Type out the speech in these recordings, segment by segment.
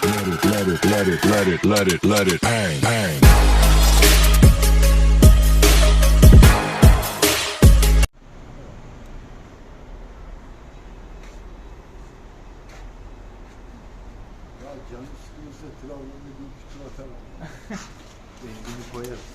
Let it, let it, let it, let it, let it, let it bang, bang. Ya canı sıkılırsa Trabzon'da bir tur atarım. Rengini koyarız.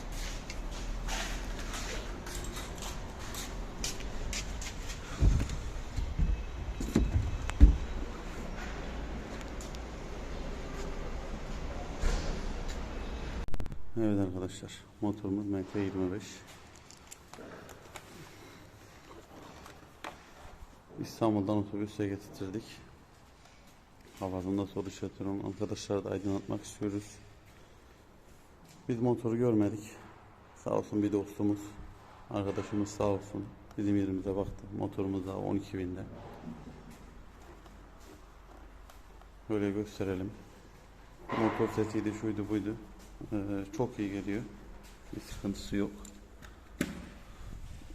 Evet arkadaşlar motorumuz MT25 İstanbul'dan otobüse getirdik. Havasında soru işaretiyorum. Arkadaşlar da aydınlatmak istiyoruz. Biz motoru görmedik. Sağ olsun bir dostumuz, arkadaşımız sağ olsun bizim yerimize baktı. Motorumuz da 12 binde. Böyle gösterelim. Motor sesiydi, şuydu buydu. Ee, çok iyi geliyor. Bir sıkıntısı yok.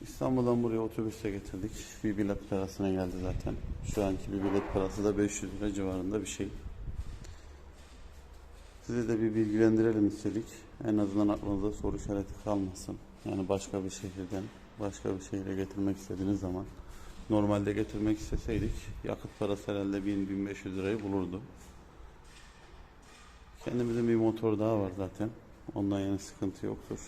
İstanbul'dan buraya otobüse getirdik. Bir bilet parasına geldi zaten. Şu anki bir bilet parası da 500 lira civarında bir şey. Size de bir bilgilendirelim istedik. En azından aklınızda soru işareti kalmasın. Yani başka bir şehirden başka bir şehire getirmek istediğiniz zaman normalde getirmek isteseydik yakıt parası herhalde 1000-1500 lirayı bulurdu. Kendimizin bir motor daha var zaten. Ondan yana sıkıntı yoktur.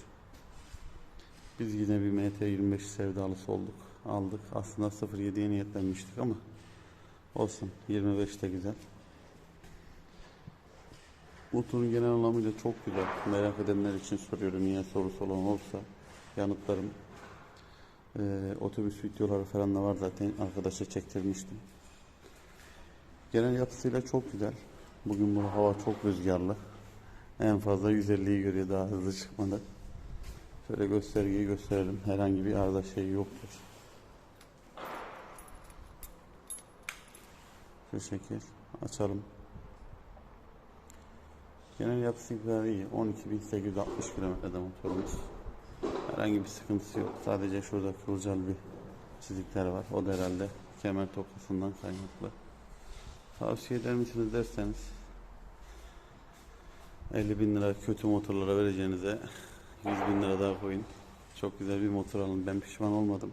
Biz yine bir MT25 sevdalısı olduk. Aldık. Aslında 07'ye niyetlenmiştik ama olsun. 25 de güzel. Motorun genel anlamıyla çok güzel. Merak edenler için soruyorum. Yine sorusu olan olursa yanıtlarım. Ee, otobüs videoları falan da var zaten. Arkadaşa çektirmiştim. Genel yapısıyla çok güzel. Bugün bu hava çok rüzgarlı. En fazla 150'yi görüyor daha hızlı çıkmadı. Şöyle göstergeyi gösterelim. Herhangi bir arıza şey yoktur. Şu şekil açalım. Genel yapısı güzel iyi. 12.860 kilometrede motorumuz. Herhangi bir sıkıntısı yok. Sadece şurada kılcal bir çizikler var. O da herhalde kemer tokasından kaynaklı. Tavsiye eder misiniz derseniz 50 bin lira kötü motorlara vereceğinize 100 bin lira daha koyun. Çok güzel bir motor alın. Ben pişman olmadım.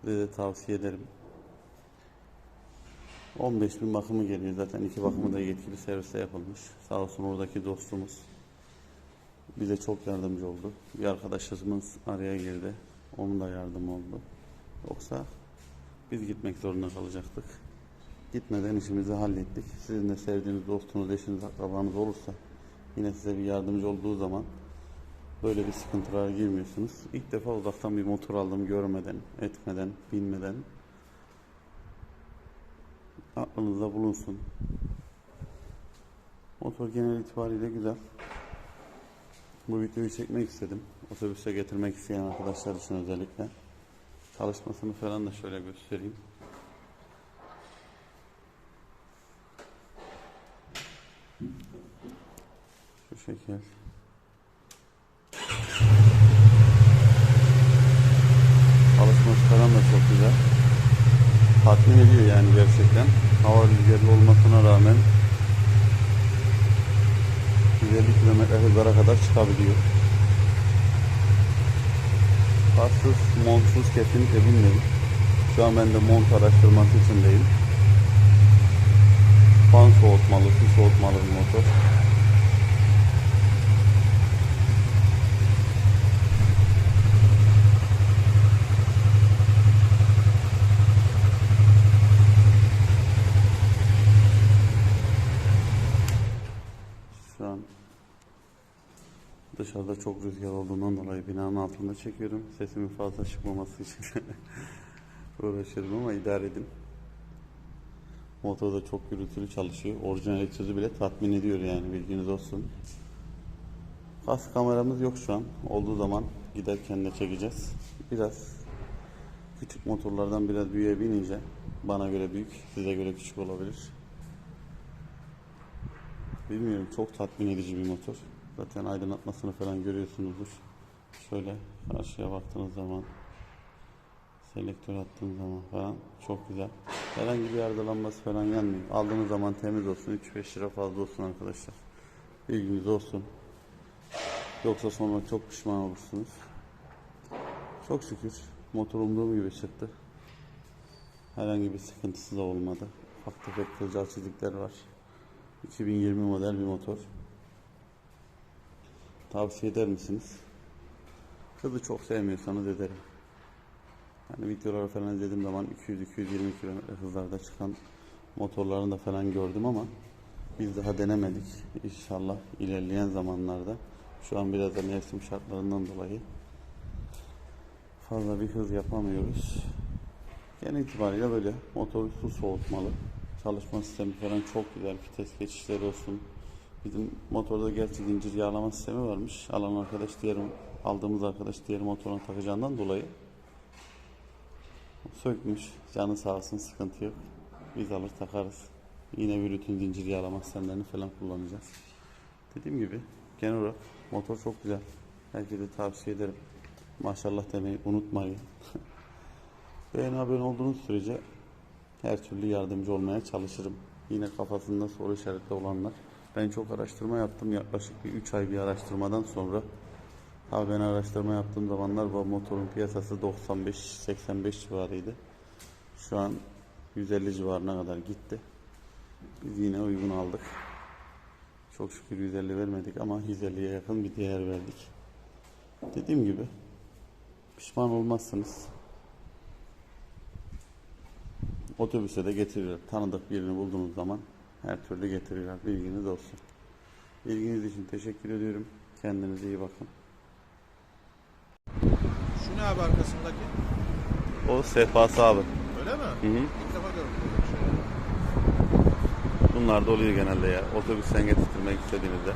Size de tavsiye ederim. 15 bin bakımı geliyor. Zaten iki bakımı da yetkili serviste yapılmış. Sağ olsun oradaki dostumuz bize çok yardımcı oldu. Bir arkadaşımız araya girdi. Onun da yardımı oldu. Yoksa biz gitmek zorunda kalacaktık. Gitmeden işimizi hallettik. Sizin de sevdiğiniz dostunuz, eşiniz, akrabanız olursa yine size bir yardımcı olduğu zaman böyle bir sıkıntılara girmiyorsunuz. İlk defa uzaktan bir motor aldım görmeden, etmeden, bilmeden. Aklınızda bulunsun. Motor genel itibariyle güzel. Bu videoyu çekmek istedim. Otobüse getirmek isteyen arkadaşlar için özellikle. Çalışmasını falan da şöyle göstereyim. Şekil. Çalışması falan da çok güzel. Tatmin ediyor yani gerçekten. Hava rüzgarlı olmasına rağmen 150 kilometre hızlara kadar çıkabiliyor. Karsız, montsuz kesinlikle bilmiyorum. Şu an ben de mont araştırması içindeyim. Fan soğutmalı, su soğutmalı bir motor. Şu an dışarıda çok rüzgar olduğundan dolayı binanın altında çekiyorum. Sesimin fazla çıkmaması için uğraşıyorum ama idare edin. Motor da çok gürültülü çalışıyor. Orijinal egzozu bile tatmin ediyor yani bilginiz olsun. Kas kameramız yok şu an. Olduğu zaman giderken de çekeceğiz. Biraz küçük motorlardan biraz büyüğe binince bana göre büyük, size göre küçük olabilir. Bilmiyorum çok tatmin edici bir motor. Zaten aydınlatmasını falan görüyorsunuzdur. Şöyle karşıya baktığınız zaman selektör attığım zaman falan çok güzel. Herhangi bir yargılanması falan yanmıyor. Aldığınız zaman temiz olsun. 3-5 lira fazla olsun arkadaşlar. Bilginiz olsun. Yoksa sonra çok pişman olursunuz. Çok şükür motor umduğum gibi çıktı. Herhangi bir sıkıntısı da olmadı. Ufak tefek kılcal çizikler var. 2020 model bir motor. Tavsiye eder misiniz? Hızı çok sevmiyorsanız ederim. Yani videoları falan izlediğim zaman 200-220 km hızlarda çıkan motorlarını da falan gördüm ama biz daha denemedik. İnşallah ilerleyen zamanlarda şu an biraz da mevsim şartlarından dolayı fazla bir hız yapamıyoruz. Genel itibariyle böyle motor su soğutmalı. Çalışma sistemi falan çok güzel. Vites geçişleri olsun. Bizim motorda gerçi zincir yağlama sistemi varmış. Alan arkadaş diğer aldığımız arkadaş diğer motoruna takacağından dolayı sökmüş. Canı sağ olsun sıkıntı yok. Biz alır takarız. Yine bir bütün zincir yağlama sistemlerini falan kullanacağız. Dediğim gibi genel olarak motor çok güzel. Herkese tavsiye ederim. Maşallah demeyi unutmayın. Beğeni abone olduğunuz sürece her türlü yardımcı olmaya çalışırım. Yine kafasında soru işareti olanlar. Ben çok araştırma yaptım. Yaklaşık bir 3 ay bir araştırmadan sonra Abi ben araştırma yaptığım zamanlar bu motorun piyasası 95-85 civarıydı. Şu an 150 civarına kadar gitti. Biz yine uygun aldık. Çok şükür 150 vermedik ama 150'ye yakın bir değer verdik. Dediğim gibi pişman olmazsınız. Otobüse de getiriyor. Tanıdık birini bulduğunuz zaman her türlü getiriyorlar. Bilginiz olsun. İlginiz için teşekkür ediyorum. Kendinize iyi bakın. Şu ne abi arkasındaki? O sehpası abi. Öyle mi? Hı hı. İlk defa gördüm böyle bir şey. Bunlar da oluyor genelde ya. Otobüsten getirtmek istediğinizde.